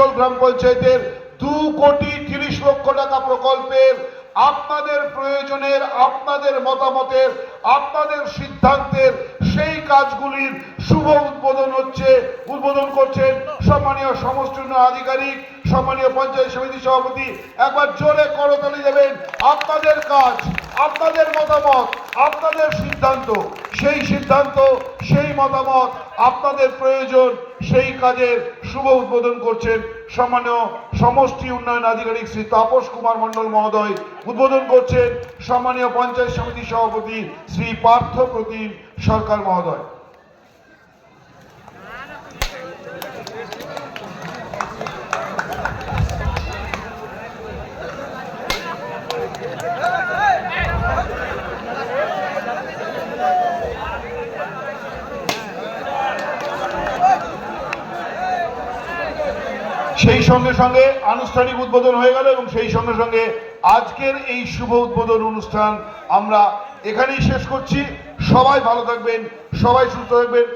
কুশল গ্রাম পঞ্চায়েতের দু কোটি তিরিশ লক্ষ টাকা প্রকল্পের আপনাদের প্রয়োজনের, আপনাদের মতামতের, আপনাদের সিদ্ধান্তের সেই কাজগুলির শুভ উদ্বোধন হচ্ছে, উদ্বোধন করছেন সম্মানীয় সমষ্টি আধিকারিক, সম্মানীয় পঞ্চায়েত সমিতি সভাপতি। একবার জোরে করতালি দেবেন, আপনাদের কাজ, আপনাদের মতামত, আপনাদের সিদ্ধান্ত, সেই সিদ্ধান্ত, সেই মতামত আপনাদের প্রয়োজন সেই কাজের শুভ উদ্বোধন করছেন সম্মানীয় সমষ্টি উন্নয়ন আধিকারিক শ্রী তাপস কুমার মণ্ডল মহোদয়। উদ্বোধন করছেন সম্মানীয় পঞ্চায়েত সমিতি সভাপতি শ্রী পার্থ প্রতিম সরকার মহোদয়। সেই সঙ্গে সঙ্গে আনুষ্ঠানিক উদ্বোধন হয়ে গেল এবং সেই সঙ্গে সঙ্গে আজকের এই শুভ উদ্বোধন অনুষ্ঠান আমরা এখানেই শেষ করছি। সবাই ভালো থাকবেন, সবাই সুস্থ থাকবেন।